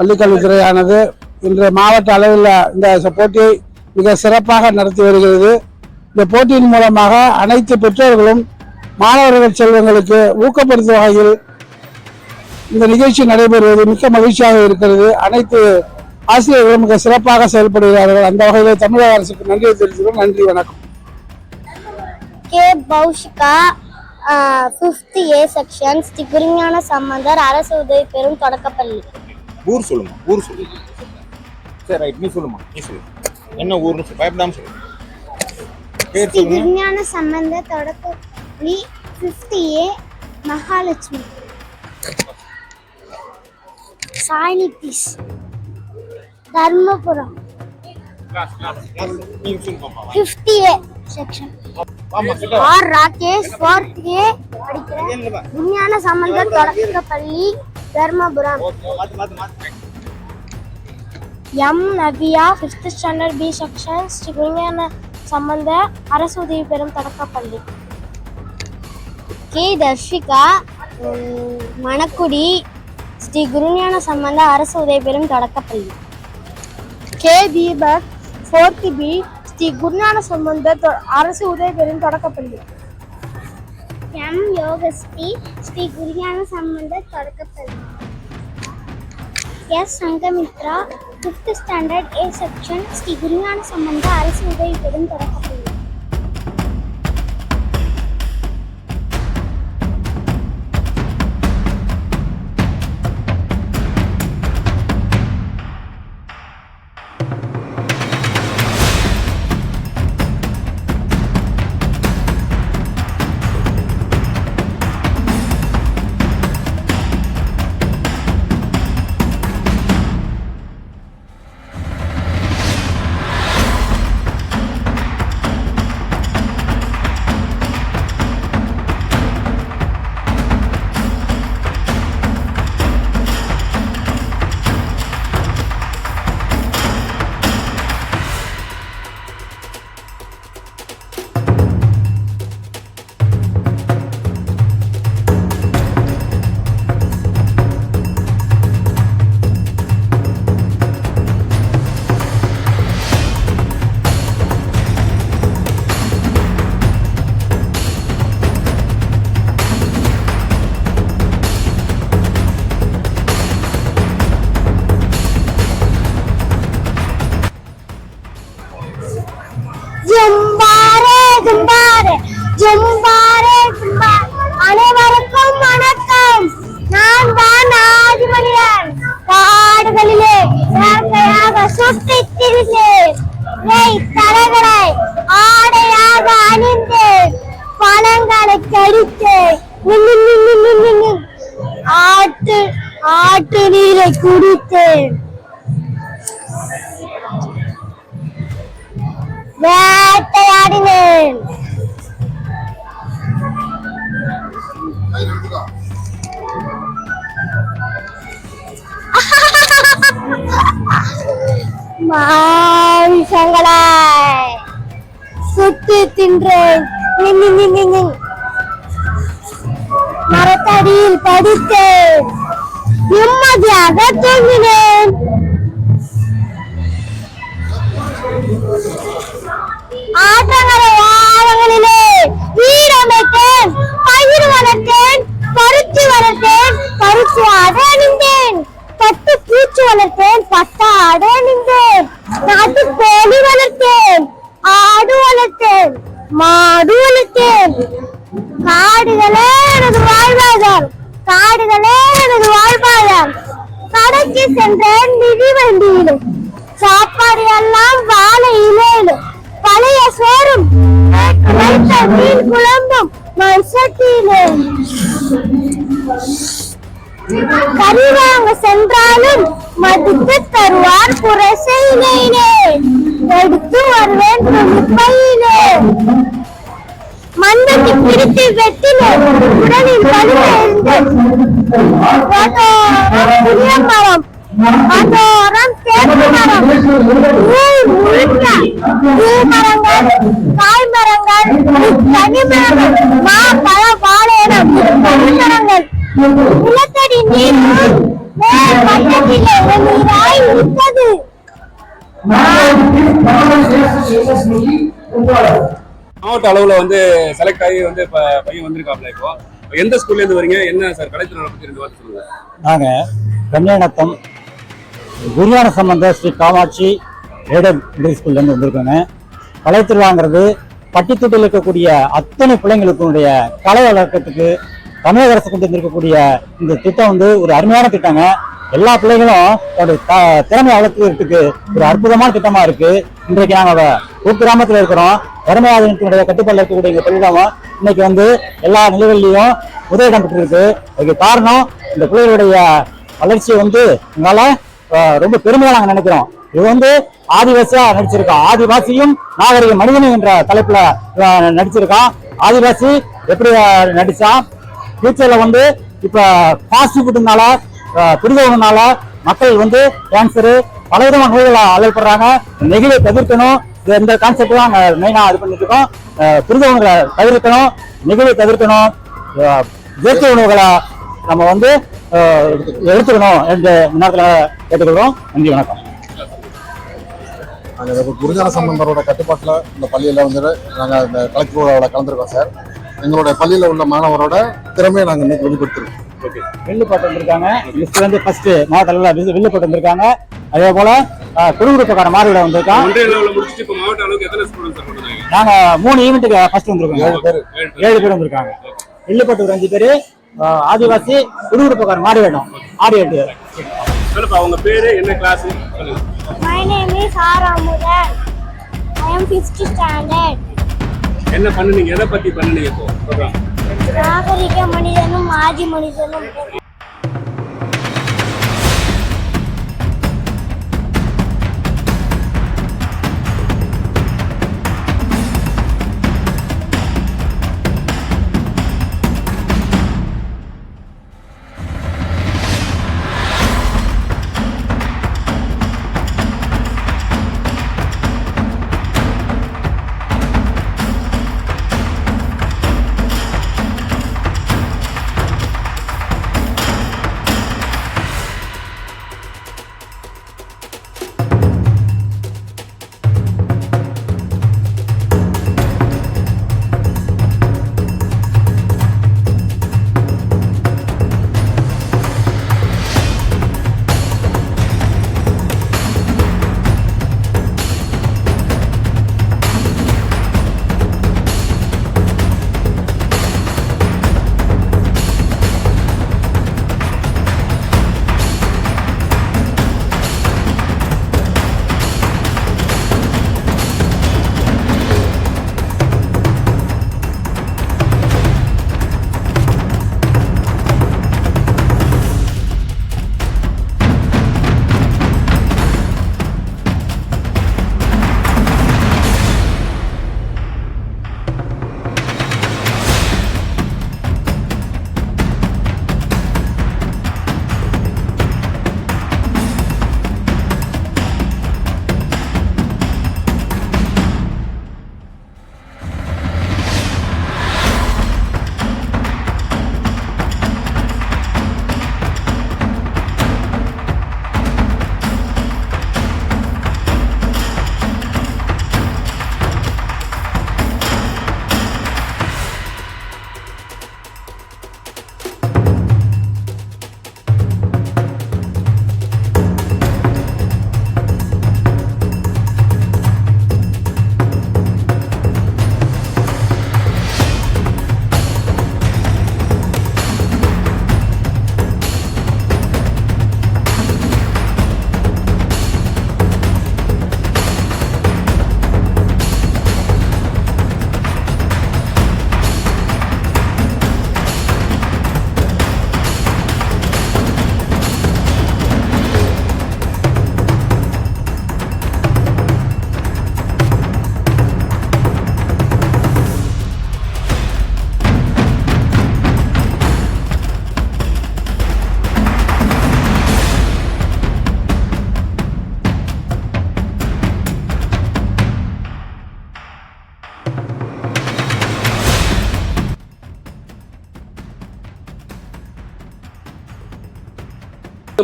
பள்ளிக்கல்வித்துறையானது இன்று மாவட்ட அளவில் இந்த ச- போட்டியை மிக சிறப்பாக நடத்தி வருகிறது. இந்த போட்டியின் மூலமாக அனைத்து பெற்றோர்களும் மாணவர்கள் செல்வங்களுக்கு ஊக்கப்படுத்தும் வகையில் இந்த நிகழ்ச்சி நடைபெறுவது மிக்க மகிழ்ச்சியாக இருக்கிறது. அனைத்து ஆசிரியர்களும் மிக சிறப்பாக செயல்படுகிறார்கள். அந்த வகையில் தமிழக அரசுக்கு நன்றி தெரிவிக்கிறோம் நன்றி வணக்கம். K. Boushika fifth A section Sri Gurugnana Sambandar அரசு உதவி பெறும் தொடக்கப்பள்ளி. ஊர் சொல்லுமா ஊர் சொல்லு. சரி ரைட் நீ சொல்லுமா நீ சொல்லு. என்ன ஊர்னு சொல்லு. பயப்படாம சொல்லு. பேர் ஸ்ரீ சொல்லுங்க குருஞான சம்பந்தர் தொடக்கப்பள்ளி ஃபிஃப்த் ஏ மகாலட்சுமி. சாய்னி பீஸ். தர்மபுரம். சொல்லு fifth A section R Rakesh fourth A படிக்கிறேன் விஞ்ஞான சம்பந்தர் தொடக்கப்பள்ளி Dharmapuram. M. Naviya fifth standard B section Sri Vignana Sambanda அரசு உதவி பெறும் தொடக்கப்பள்ளி. கே. தர்ஷிகா மணக்குடி ஸ்ரீ குருஞான சம்பந்த அரசு உதவி பெறும் தொடக்கப்பள்ளி. K. Deepak fourth B Sri Gurugnana Sambanda அரசு உதவி பெறும் தொடக்கப்பள்ளி. எம். யோகஸ்ரீ ஸ்ரீ குருஞான சம்பந்த தொடக்கப்பள்ளி. S Sanghamitra fifth standard A section Sri Gurugnana Sambanda அரசு உதவி பெறும் தொடக்கப்பள்ளி அனைவருக்கும் வணக்கம். நான் தான் ஆதிமனிதன். காடுகளிலே இயற்கையாக சுற்றித் திரிந்தேன் தலைகளை ஆடையாக அணிந்தேன். பழங்களை கடித்தேன் ஆட்டு ஆட்டு நீரை குடித்தேன். வேட்டையாடினேன். மாமிசங்களை சுத்து தின்றேன். மரத்தடியில் படித்தேன். நிம்மதியாக தூங்கினேன். ஆற்றங்களை ஆழங்களிலே வீரமைத்தேன் பயிர் வளர்த்தேன். பருத்தி வளர்த்தேன். பருத்தி அணிந்தேன். பத்து பூச்சி வளர்த்தேன் பத்து ஆடை நின்றேன் நாட்டு கோழி வளர்த்தேன் ஆடு வளர்த்தேன் மாடு வளர்த்தேன். காடுகளே எனது வாழ்வாதார் காடுகளே எனது வாழ்வாதார் கடைக்கு சென்றேன் நிதி மிதிவண்டியிலே சாப்பாடு எல்லாம் வாழை இலையிலும் பழைய சோறும் நேற்று வைத்த மீன் குழம்பும் மண்சட்டியிலே கறி வாங்க சென்றாலும் மதித்து தருவார் புரசையினே எடுத்து வருவேன் பையிலே மந்தத்தை பிடித்து வெட்டினேன் உடலில் வலிமை மரம் அதோரம் தேக்கு மரம் முழுக்க பூ மரங்கள் காய் மரங்கள் கனி மரங்கள் மா பழ வாழையிடம் கனி மரங்கள் நிலத்தடி நீர் மாவட்ட அளவுல வந்து செலக்ட் ஆகி வந்து பையன் வந்திருக்காப்ல இப்போ. எந்த ஸ்கூல்ல இருந்து வரீங்க? என்ன சார் கலைத்திறனை பத்தி ரெண்டு வார்த்தை சொல்லுங்க. நாங்க கண்ணணத்தம் குருவான சம்பந்த ஸ்ரீ காமாட்சி ரேடர் மிடில் ஸ்கூல்ல இருந்து வந்திருக்கோங்க. கலைத்திருவாங்கிறது பட்டித்துட்டில் இருக்கக்கூடிய அத்தனை பிள்ளைங்களுக்குடைய கலை வளர்க்கத்துக்கு தமிழக அரசு கொண்டு வந்திருக்கக்கூடிய இந்த திட்டம் வந்து ஒரு அருமையான திட்டங்க. எல்லா பிள்ளைகளும் தன்னுடைய த- திறமை வளர்த்துக்கிறதுக்கு ஒரு அற்புதமான திட்டமா இருக்கு. இன்றைக்கு நாங்க குக்கிராமத்தில் இருக்கிறோம். திறமையாளர்களுடைய கட்டுப்பாட்டில் இருக்கக்கூடிய எங்க பள்ளியிடமும் இன்னைக்கு வந்து எல்லா நிலைகளிலையும் உதவி பெற்றிருக்கு அதுக்கு காரணம் இந்த பிள்ளைகளுடைய வளர்ச்சியை வந்து எங்களால ரொம்ப பெருமையா நாங்க நினைக்கிறோம். இது வந்து ஆதிவாசியா நடிச்சிருக்கோம் ஆதிவாசியும் நாகரிக மனிதனும் என்ற தலைப்புல நடிச்சிருக்கான். ஆதிவாசி எப்படி நடிச்சான்? ஃபியூச்சர்ல வந்து இப்ப ஃபாஸ்ட் ஃபுட்டுனால துரித உணவுனால மக்கள் வந்து கேன்சரு பலவிதமான நோய்களை அலைப்படுறாங்க நெகிழை தவிர்க்கணும். இந்த கான்செப்ட் தான் மெயினா இது பண்ணிட்டு இருக்கோம். துரித உணவுகளை தவிர்க்கணும். நெகிழை தவிர்க்கணும். இயற்கை உணவுகளை நம்ம வந்து எடுத்துக்கணும் என்று நேரத்தில் கேட்டுக்கிறோம் நன்றி வணக்கம். நாங்கள் சம்பந்தரோட கட்டுப்பாட்டில் இந்த பள்ளியில் வந்து நாங்கள் இந்த கலெக்டரோட கலந்துருக்கோம் சார். எங்களுடைய பள்ளியில் உள்ள மாணவரோட திறமையை நாங்கள் இன்னைக்கு வெளிப்படுத்திருக்கோம். வில்லுப்பாட்டு வந்திருக்காங்க. லிஸ்ட்ல இருந்து ஃபர்ஸ்ட் மாவட்ட அளவில் வில்லுப்பாட்டு வந்திருக்காங்க. அதே போல குடுகுடுப்பக்கார மாறுவிட வந்திருக்கான். ஒன்றிய லெவலில் முடிச்சுட்டு இப்போ மாவட்ட அளவுக்கு எத்தனை ஸ்டூடெண்ட்ஸ் சார் கொண்டு வந்தாங்க நாங்க மூணு ஈவெண்ட்டுக்கு ஃபர்ஸ்ட் வந்திருக்கோம். ஏழு பேர். ஏழு பேர் வந்திருக்காங்க. வில்லுப்பட்டு ஒரு அஞ்சு பேர் ஆதிவாசி குடுகுடுப்பக்கார மாறு வேணும் ஆறு எட்டு சொல்லுப்பா அவங்க பேரு என்ன class My name is R. Amudan. I am fifth standard. என்ன பண்ணுனீங்க எதை பத்தி பண்ணுனீங்க இப்போ? நாகரிக மனிதனும் ஆதி மனிதனும்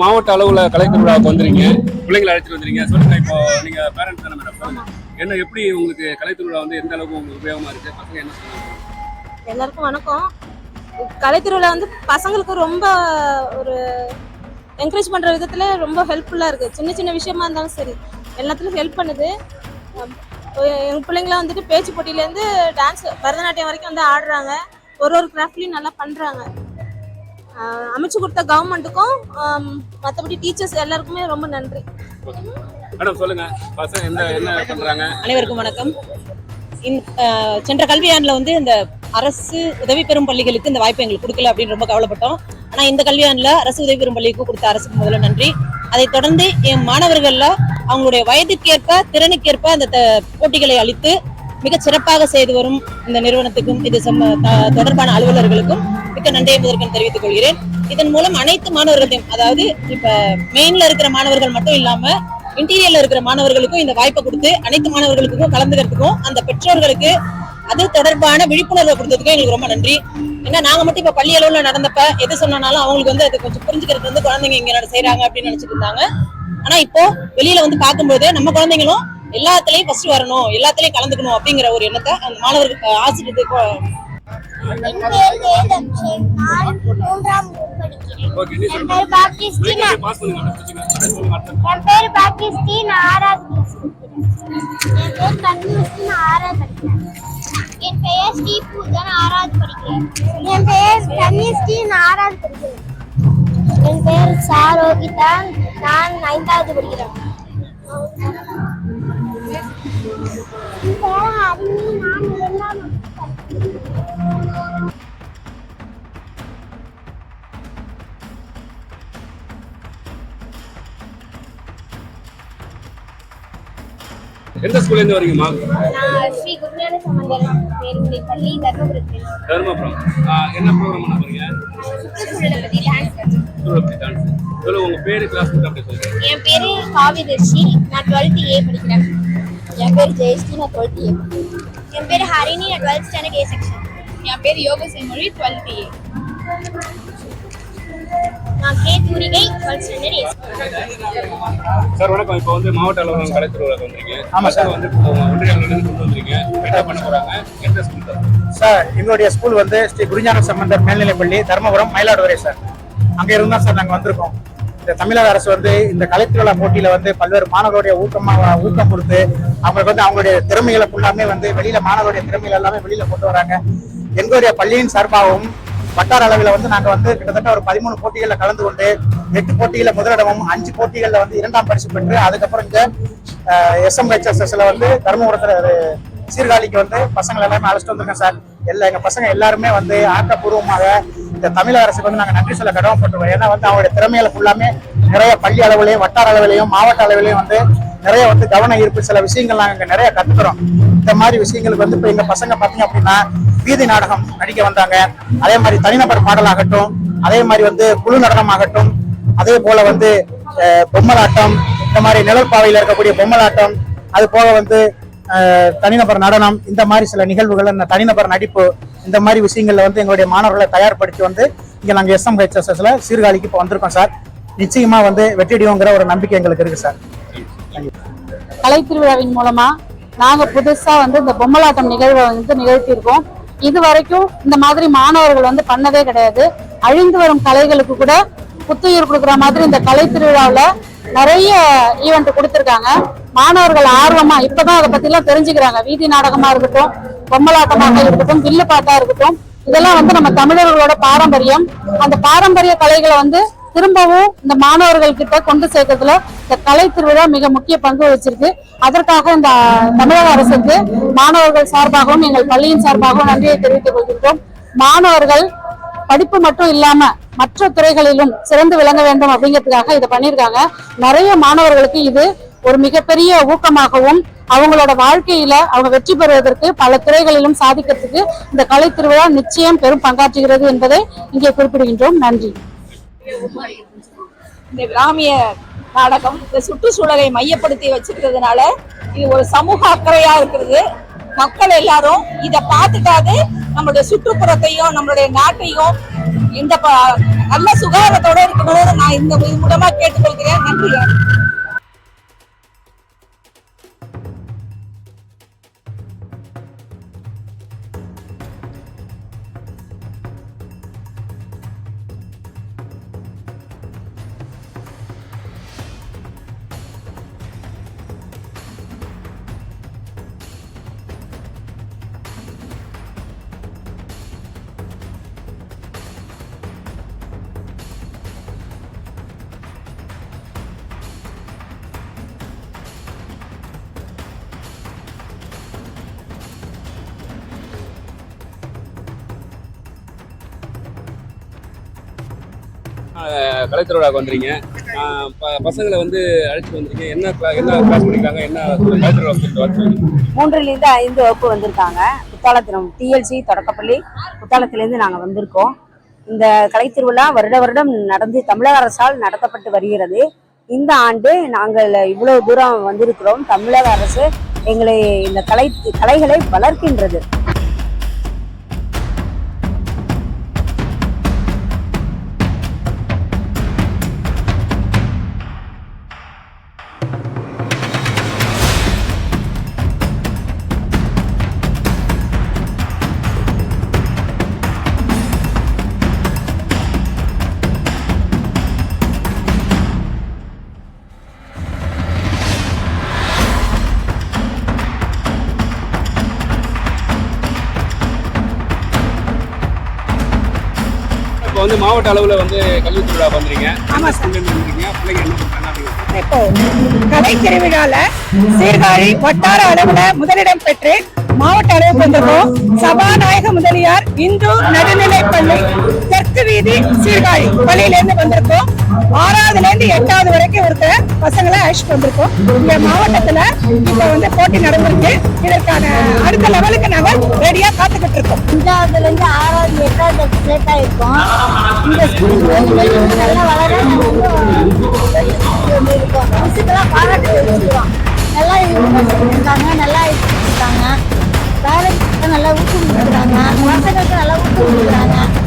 மாவட்ட அளவுல கலைத்துறை விழாவுக்கு வந்துறீங்க பிள்ளைங்களை அழைச்சிட்டு வந்துறீங்க சொல்லுங்க இப்போ நீங்க பேரண்ட்ஸ் தானே மேடம் சொல்லுங்க என்ன எப்படி உங்களுக்கு கலைத்திருவிழா வந்து எந்த அளவுக்கு உங்களுக்கு உபயோகமா இருக்கு? பசங்க என்ன சொல்லுங்க எல்லாருக்கும் வணக்கம். கலைத்திருவிழா வந்து பசங்களுக்கு ரொம்ப ஒரு என்கரேஜ் பண்ணுற விதத்தில் ரொம்ப ஹெல்ப்ஃபுல்லாக இருக்குது சின்ன சின்ன விஷயமா இருந்தாலும் சரி எல்லாத்துலையும் ஹெல்ப் பண்ணுது. எங்கள் பிள்ளைங்களாம் வந்துட்டு பேச்சு போட்டியிலேருந்து டான்ஸ் பரதநாட்டியம் வரைக்கும் வந்து ஆடுறாங்க. ஒரு ஒரு கிராஃப்ட்லையும் நல்லா பண்ணுறாங்க அமைச்சு கொடுத்த கவர்மெண்ட்டுக்கும் மற்றபடி டீச்சர்ஸ் எல்லாருக்குமே ரொம்ப நன்றி. மேடம் சொல்லுங்க. பசங்க எந்த என்ன பண்றாங்க? அனைவருக்கும் வணக்கம். சென்ற கல்வியாண்டில் வந்து இந்த அரசு உதவி பெறும் பள்ளிகளுக்கு இந்த வாய்ப்பு எங்களுக்கு கொடுக்கல அப்படின்னு ரொம்ப கவலைப்பட்டோம். ஆனால் இந்த கல்வியாண்டில் அரசு உதவி பெறும் பள்ளிக்கு கொடுத்த அரசுக்கு முதல்ல நன்றி. அதைத் தொடர்ந்து என் மாணவர்கள்ல அவங்களுடைய வயதுக்கேற்ப திறனுக்கேற்ப அந்த த- போட்டிகளை அளித்து மிக சிறப்பாக செய்து வரும் இந்த நிறுவனத்துக்கும் இது த- தொடர்பான அலுவலர்களுக்கும் மிக்க நன்றியை முதற்கண் தெரிவித்துக் கொள்கிறேன். இதன் மூலம் அனைத்து மாணவர்களையும் அதாவது இப்ப மெயின்ல இருக்கிற மாணவர்கள் மட்டும் இல்லாம இன்டீரியர்ல இருக்கிற மாணவர்களுக்கும் இந்த வாய்ப்பை கொடுத்து அனைத்து மாணவர்களுக்கும் கலந்துக்கிறதுக்கும் அந்த பெற்றோர்களுக்கு அது தொடர்பான விழிப்புணர்வை கொடுத்ததுக்கும் எங்களுக்கு ரொம்ப நன்றி. ஏன்னா நாங்க மட்டும் இப்ப பள்ளி அளவுல நடந்தப்ப எது சொன்னாலும் அவங்களுக்கு வந்து அது கொஞ்சம் புரிஞ்சுக்கிறது வந்து குழந்தைங்க இங்க செய்யறாங்க அப்படின்னு நினைச்சிட்டு இருந்தாங்க. ஆனா இப்போ வெளியில வந்து பார்க்கும்போது நம்ம குழந்தைங்களும் எல்லாத்துலயும் ஃபர்ஸ்ட் வரணும் எல்லாத்துலயும் கலந்துக்கணும் அப்படிங்கிற ஒரு எண்ணத்தை அந்த மாணவர்களுக்கு ஆசிரியருக்கு என் பெயர் ஸ்ரீ பூஜா நான் ஆறாவது படிக்கிறேன். என் பெயர் கன்னிஸ்டி நான் ஆறாவது படிக்கிறேன். என் பேர் சாரோகிதா நான் ஐந்தாவது படிக்கிறேன். எந்த ஸ்கூல்ல இருந்து வரீங்கம்மா ஸ்ரீ குருஞான சம்பந்தர் மேல்நிலை பள்ளி தர்மபுரத்தில். தருமபுரம். என்ன ப்ரோக்ராம் பண்ண போறீங்க? சுற்றுச்சூழலை பற்றி டான்ஸ் டான்ஸ் பேரு கிளாஸ் அப்படி என் பேர் காவிதர்ஷி. நான் டுவெல்த் ஏ படிக்கிறேன். என் பேர் ஜெயஸ்ரீ. நான் டுவெல்த் ஏ என் பேர் ஹரிணி நான் டுவெல்த் ஸ்டாண்டர்ட் ஏ செக்ஷன் என் பேர் யோக செம்மொழி டுவெல்த் ஏ நான் கே தூரிகை டுவெல்த் ஸ்டாண்டர்ட் ஏ சார் வணக்கம். இப்போ வந்து மாவட்ட அளவில் கலைத்துறைக்கு வந்திருக்கீங்க ஆமா சார். வந்து இப்போ ஒன்றிய அளவில் கொண்டு வந்திருக்கீங்க என்ன பண்ண போறாங்க? எந்த ஸ்கூல் சார் சார் எங்களுடைய ஸ்கூல் வந்து ஸ்ரீ குருஞான சம்பந்தர் மேல்நிலைப்பள்ளி தருமபுரம் மயிலாடுதுறை சார். அங்க இருந்து தான் சார் நாங்க வந்திருக்கோம். இந்த தமிழக அரசு வந்து இந்த கலைத்திருவிழா போட்டியில வந்து பல்வேறு மாணவர்களுடைய ஊக்கமா ஊக்கம் கொடுத்து அவங்களுக்கு வந்து அவங்களுடைய திறமைகளை ஃபுல்லாமே வந்து வெளியில மாணவருடைய திறமைகள் எல்லாமே வெளியில கொண்டு வராங்க. எங்களுடைய பள்ளியின் சார்பாகவும் வட்டார அளவில் வந்து நாங்க வந்து கிட்டத்தட்ட ஒரு பதிமூணு போட்டிகளில் கலந்து கொண்டு எட்டு போட்டியில முதலிடமும் அஞ்சு போட்டிகளில் வந்து இரண்டாம் பரிசு பெற்று அதுக்கப்புறம் இந்த எஸ்எம்ஹெச்எஸ்எஸ்ல வந்து தருமபுரத்துல சீர்காழிக்கு வந்து பசங்களை எல்லாமே அழைச்சிட்டு வந்திருக்கேன் சார். எல்லா எங்க பசங்க எல்லாருமே வந்து ஆக்கப்பூர்வமாக இந்த தமிழக அரசுக்கு வந்து நாங்கள் நன்றி சொல்ல கடமைப்பட்டுருக்கோம். ஏன்னா வந்து அவங்களுடைய திறமைகளை ஃபுல்லாமே நிறைய பள்ளி அளவுலையும் வட்டார அளவிலையும் மாவட்ட அளவிலையும் வந்து நிறைய வந்து கவனம் ஈர்ப்பு சில விஷயங்கள் நாங்கள் இங்கே நிறைய கற்றுக்கிறோம் இந்த மாதிரி விஷயங்களுக்கு வந்து இப்போ எங்கள் பசங்க பார்த்தீங்க அப்படின்னா வீதி நாடகம் நடிக்க வந்தாங்க. அதே மாதிரி தனிநபர் பாடலாகட்டும் அதே மாதிரி வந்து குழு நடனம் ஆகட்டும் அதே போல வந்து பொம்மலாட்டம் இந்த மாதிரி நிழற்பாவையில் இருக்கக்கூடிய பொம்மலாட்டம் அது போக வந்து தனிநபர் நடனம் இந்த மாதிரி சில நிகழ்வுகள் இந்த தனிநபர் நடிப்பு இந்த மாதிரி விஷயங்கள்ல வந்து எங்களுடைய மாணவர்களை தயார்படுத்தி வந்து இங்க நாங்கள் எஸ்எம்ஹெச்எஸ்எஸ்ல சீர்காழிக்கு இப்போ வந்திருக்கோம் சார். நிச்சயமா வந்து வெற்றிடுவோங்கிற ஒரு நம்பிக்கை எங்களுக்கு இருக்கு சார். கலைத்திருவிழாவின் மூலமா நாங்க புதுசா வந்து இந்த பொம்மலாட்டம் நிகழ்வை வந்து நிகழ்த்தியிருக்கோம். இது வரைக்கும் இந்த மாதிரி மாணவர்கள் வந்து பண்ணதே கிடையாது. அழிந்து வரும் கலைகளுக்கு கூட புத்துயிர் கொடுக்குற மாதிரி இந்த கலை திருவிழாவில் நிறைய ஈவெண்ட் கொடுத்துருக்காங்க. மாணவர்கள் ஆர்வமா இப்பதான் அதை பத்தி எல்லாம் தெரிஞ்சுக்கிறாங்க. வீதி நாடகமா இருக்கட்டும் பொம்மலாட்டமாக இருக்கட்டும் வில்லு பாட்டா இருக்கட்டும் இதெல்லாம் வந்து நம்ம தமிழர்களோட பாரம்பரியம். அந்த பாரம்பரிய கலைகளை வந்து திரும்பவும் இந்த மாணவர்கள் கிட்ட கொண்டு சேர்க்கறதுல இந்த கலை திருவிழா மிக முக்கிய பங்கு வச்சிருக்கு அதற்காக இந்த தமிழக அரசுக்கு மாணவர்கள் சார்பாகவும் எங்கள் பள்ளியின் சார்பாகவும் நன்றியை தெரிவித்துக் கொள்கின்றோம். மாணவர்கள் படிப்பு மட்டும் இல்லாம மற்ற துறைகளிலும் சிறந்து விளங்க வேண்டும் அப்படிங்கிறதுக்காக இதை பண்ணியிருக்காங்க. நிறைய மாணவர்களுக்கு இது ஒரு மிகப்பெரிய ஊக்கமாகவும் அவங்களோட வாழ்க்கையில அவங்க வெற்றி பெறுவதற்கு பல துறைகளிலும் சாதிக்கிறதுக்கு இந்த கலை திருவிழா நிச்சயம் பெரும் பங்காற்றுகிறது என்பதை இங்கே குறிப்பிடுகின்றோம். நன்றி. இந்த கிராமிய நாடகம் இந்த சுற்றுச்சூழலை மையப்படுத்தி வச்சிருக்கிறதுனால இது ஒரு சமூக அக்கறையா இருக்கிறது. மக்கள் எல்லாரும் இதை பார்த்துட்டாது நம்மளுடைய சுற்றுப்புறத்தையும் நம்மளுடைய நாட்டையும் இந்த நல்ல சுகாதாரத்தோட இருக்கணும்னு நான் இந்த இது மூலமா கேட்டுக்கொள்கிறேன். நன்றி அஹ், கலைத்திருவிழாக்கு வந்துறீங்க ப- பசங்களை வந்து அழைச்சிட்டு வந்திருக்கீங்க. என்ன கிளா- என்ன கிளாஸ் பண்ணிருக்காங்க? என்ன கலைத்திருவிழா சொல்லிட்டு மூன்றிலிருந்து ஐந்து வகுப்பு வந்திருக்காங்க. குத்தாலத்தினம் டிஎல்சி தொடக்கப்பள்ளி. குத்தாலத்திலேருந்து நாங்கள் வந்திருக்கோம். இந்த கலைத்திருவிழா வருட வருடம் நடந்து தமிழக அரசால் நடத்தப்பட்டு வருகிறது. இந்த ஆண்டு நாங்கள் இவ்வளவு தூரம் வந்திருக்கிறோம். தமிழக அரசு எங்களை இந்த கலை கலைகளை வளர்க்கின்றது. இப்போ வந்து மாவட்ட அளவுல வந்து கல்வி திருவிழா வந்துறீங்க ஆமா ஸ்கூல்ல இருந்து வந்திருக்கீங்க? பிள்ளைங்க என்ன இப்போ கலை திருவிழால சீர்காழி வட்டார அளவுல முதலிடம் பெற்று மாவட்ட அளவுக்கு வந்திருக்கோம் சபாநாயக முதலியார் இந்து நடுநிலைப்பள்ளி தெற்கு வீதி சீர்காழி பள்ளியில இருந்து வந்திருக்கோம். ஆறாவதுல இருந்து எட்டாவது வரைக்கும் இருக்க பசங்களை அழைச்சிட்டு வந்திருக்கோம். இந்த மாவட்டத்துல இப்ப வந்து போட்டி நடந்திருக்கு. இதற்கான அடுத்த லெவலுக்கு நாங்க ரெடியா காத்துக்கிட்டு இருக்கோம். அஞ்சாவதுல இருந்து ஆறாவது நல்லா இருக்காங்க நல்லா இருக்காங்க பேரண்ட்ஸ்க்கு நல்லா ஊக்கம் கொடுக்குறாங்க பசங்களுக்கு நல்லா ஊக்கம் கொடுக்குறாங்க.